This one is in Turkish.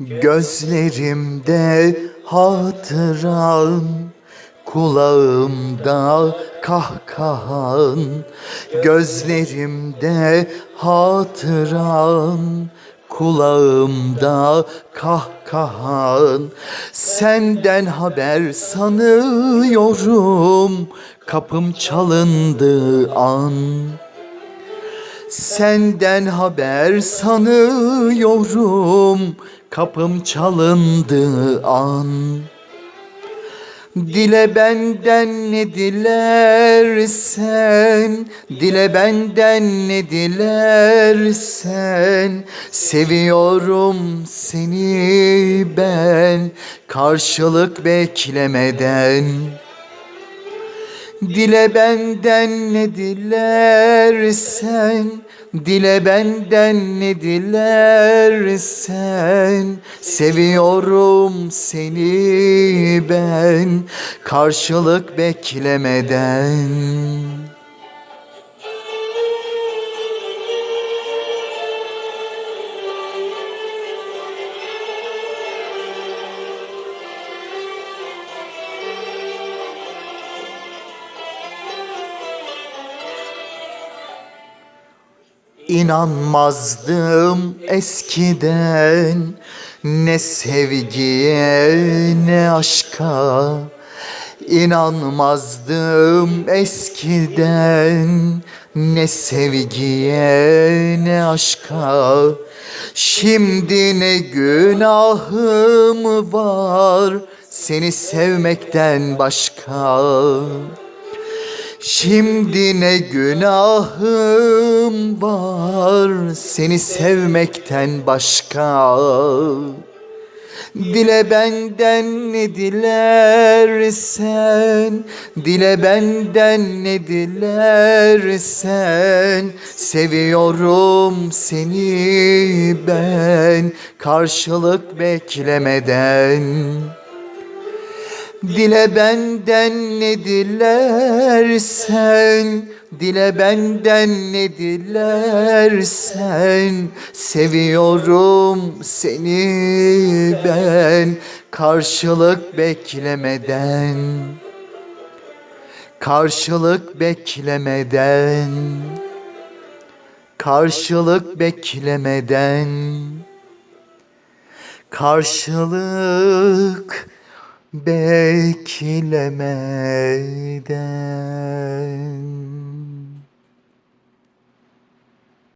Gözlerimde hatıran Kulağımda kahkahan. Gözlerimde hatıran Kulağımda kahkahan. Senden haber sanıyorum Kapım çalındığı an. Senden haber sanıyorum Kapım çalındığı an. Dile benden ne dilersen Dile benden ne dilersen Seviyorum seni ben. Karşılık beklemeden Dile benden ne dilersen Dile benden ne dilersen Seviyorum seni ben. Karşılık beklemeden İnanmazdım eskiden. Ne sevgiye ne aşka. İnanmazdım eskiden. Ne sevgiye ne aşka. Şimdi ne günahım var seni sevmekten başka Şimdi ne günahım var seni sevmekten başka? Dile benden ne dilersen Dile benden ne dilersen Seviyorum seni ben. Karşılık beklemeden Dile benden ne dilersen Dile benden ne dilersen Seviyorum seni ben Karşılık beklemeden Karşılık beklemeden Karşılık beklemeden Karşılık beklemeden